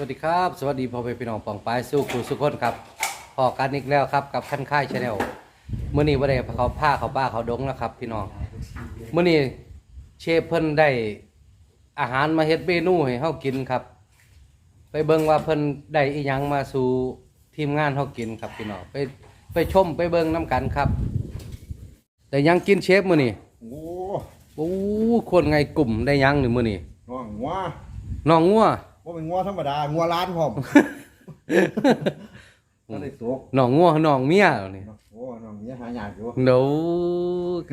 วัสดีครับ สวัสดีพ่อแม่พี่น้องปองปายสู้ครูสุขคนครับพอกันอีกแล้วครับกับขั้นค่ายชาแนลเมื่อนี้ว่าได้เขาผ้าเขาป้าเขาดงแล้วครับ พี่น้องเมื่อนี้เชฟเพิ่นได้อาหารมาเฮ็ดเมนูให้เฮากินครับ ไปเบิ่งว่าเพิ่นได้อีหยังมาสู่ทีมงานเฮากินครับพี่น้องไปไปชมไปเบิ่งน้กันครับได้หยังกินเชฟมื้อนี้โอ้โอ้คนไงกลุ่มได้หยังนี่มื้อนี้น้องงัวน้องงัว ว่าเป็นงัวธรรมดางัวล้านพร้อมก็ได้ตกน้องงัวน้องเมียนี่โอ้น้องเมียหายากอยู่เดี๋ยว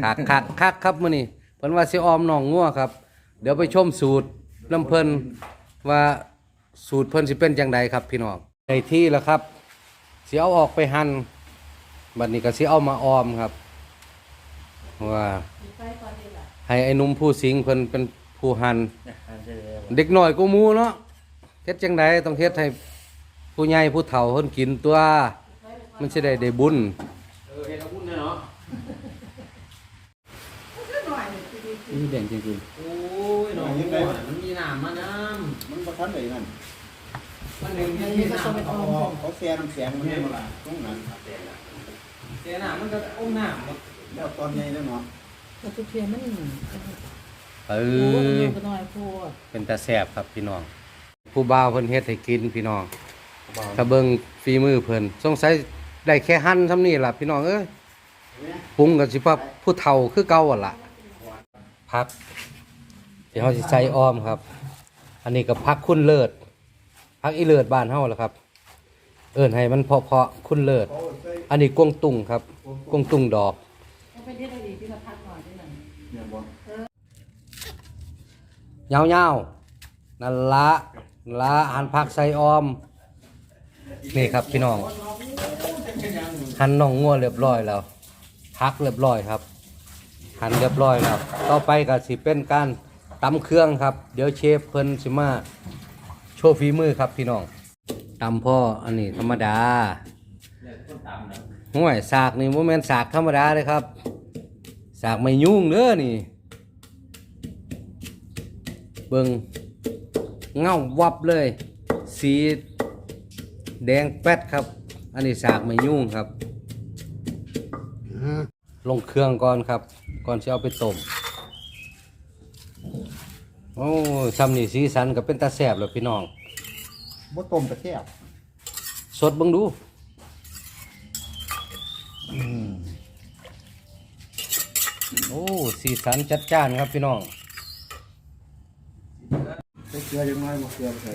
คักคักคักครับมื้อนี้เพิ่นว่าสิออมน้องงัวครับ เดี๋ยวไปชมสูตรลำเพิ่นว่าสูตรเพิ่นสิเป็นจังใดครับ พี่น้องในที่แล้วครับสิเอาออกไปหั่นบัดนี้ก็สิเอามาออมครับว่าให้ไอ้หนุ่มผู้สิงเพิ่นเป็นผู้หั่นเด็กน้อยกูมูเนาะ เฮ็ดจังใดต้องเฮ็ดให้ผู้ใหญ่ผู้เฒ่าเพิ่นกินตัว มันสิได้ได้บุญเออเห็นแล้วพุ่นเนาะนี่แดงจริงโอ้ยน้องงัวมันมีน้ำมาน้มันประทันเลยนั่นำมันหนึ่งยังมีน้ำมันเขาออกเขาแซ่น้ำแข็งมันให้มาละตรงนั้นเสียน้ำมันก็อมน้ำหมดแล้วตอนใหญ่แล้วเนาะแต่ทุกเทียนมันๆเอโอ้อยก็น้อยโพดเป็นตาแซ่บครับพี่น้อง ผู้บ่าวเพิ่นเฮ็ดให้กินพี่น้องถ้าเบิ่งฝีมือเพิ่นสงสัยได้แค่หั่นซำนี้ล่ะพี่น้องเอ้ยปรุงก็สิว่าผู้เฒ่าคือเก่าอะล่ะผักที่เฮาสิใส่อ้อมครับ อันนี้ก็ผักคุณเลิศผักอีเลิศบ้านเฮาล่ะครับ เอิ้นให้มันเพาะๆคุณเลิศเขาใส่อันนี้กวงตุงครับกวงตุงดอกเอาไปเฮ็ดอะไรดีที่เราพักหน่อยได้นั่นเนี่ยบ่ยาวๆนั่นละ ละหันผักใส่ออม นี่ครับพี่น้อง หั่นน่องงัวเรียบร้อยแล้วพักเรียบร้อยครับ หั่นเรียบร้อยแล้วต่อไปก็สิเป็นการตำเครื่องครับ เดี๋ยวเชฟเพิ่นสิมาโชว์ฝีมือครับพี่น้องตำพ่ออันนี้ธรรมดาห่วยสากนี่โมเมนสากธรรมดาเลยครับ สากไม่ยุ่งเด้อนี่ เบิง เงาวับเลย สีแดงแป๊ดครับ อันนี้สากไม่ยุ่งครับ ลงเครื่องก่อนครับ ก่อนจะเอาไปต้มโอ้ซ้ำนี่สีสันก็เป็นตาแสบเลยพี่น้องบ่ต้มกระแทบสดเบิ่งดูโอ้สีสันจัดจ้านครับพี่น้องใส่ เกลือยังไงบ่เกลือบ่ใส่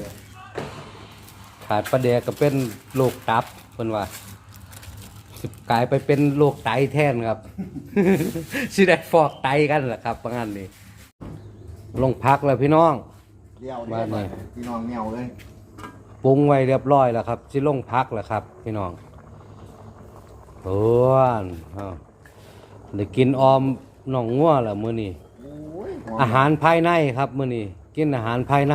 ขาดประเดกก็เป็นโรคตับเพิ่นว่าสิกลายไปเป็นโรคไตแทนครับ สิได้ฟอกไตกันล่ะครับว่างั้นนี่ลงพักแล้วพี่น้อง เดียวบ้านไหนพี่น้องแนวเลยปรุงไว้เรียบร้อยแล้วครับสิลงพักแล้วครับ พี่น้องโอ้นอ้าวได้กินออมหนองงัวแล้วมื้อนี้ โอ้ยหมอาหารภายในครับมื้อนี้ กินอาหารภายใน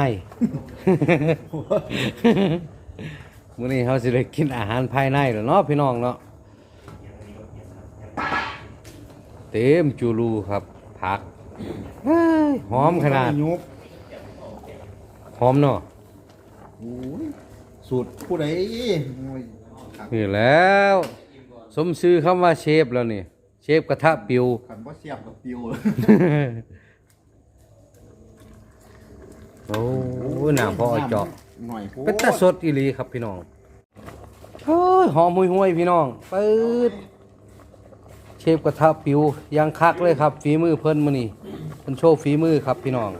มื้อนี้เขาสิได้กินอาหารภายในแล้วเนาะพี่น้องเนาะเต็มจูรูครับ ผักเฮ้ยหอมขนาดยุบหอมเนาะโอ้ยสูตรผู้ใดโอ้ยนี่แล้ว สมชื่อคำว่าเชฟแล้วนี่ เชฟกระทะปิวคันบ่เสียบกับปิว โอ้ยหน้าพอเจาะหน่อยโพดเป็นตาสดอีหลีครับพี่น้องเฮ้ยหอมห่วยๆพี่น้องปื๊ดเชฟกระทะปิวยังคักเลยครับ ฝีมือเพิ่นมื้อนี้เพิ่นโชว์ฝีมือครับพี่น้อง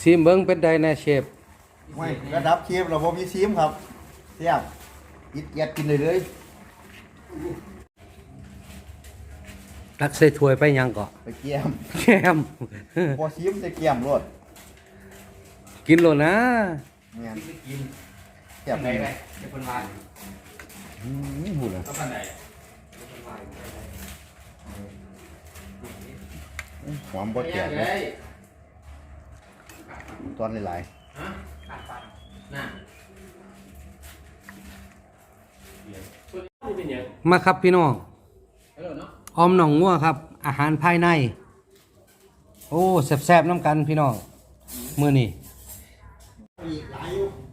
ซิมเบิ่งเป็นไดแน่เชฟไม่ระดับเชฟเราบ่มีซีมครับเสียบยิดยัดกินเลยเลย ตักใส่ถ้วยไปยังก็ไปเกี่ยมแก้มพอซีมใส่เกี่ยมรดกินโลนะเนี่ยกินเกี่ยมไหนเลยไปเดี๋ยวคนวานอืมหูเลยก็ปันไหนหอมบ่แก่เลเลยยตอนหลายฮะขาดปันน่ะนี่เป็นยังมาครับพี่น้องฮัลโหลเนาะ ออมหนองงัวครับ อาหารภายใน โอ้แซ่บๆน้ำกันพี่น้องมื้อนี้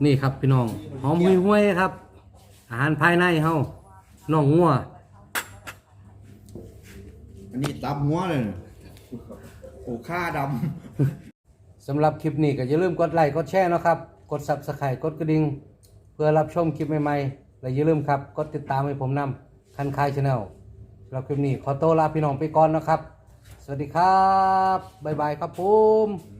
นี่ครับพี่น้องหอมห่วยๆครับ อาหารภายในเฮาน่องงัวอันนี้ตับหัวเลยโอ้ค่าดสำหรับคลิปนี้ก็อย่าลืมกดไลค์กดแชร์เนาะครับ กด Subscribe กดกระดิ่ง เพื่อรับชมคลิปใหม่ๆ และอย่าลืมครับ กดติดตามให้ผมนำคันคายชาแนล เราคลิปนี้ขอตัวลาพี่น้องไปก่อนนะครับ สวัสดีครับ บ๊ายบายครับผม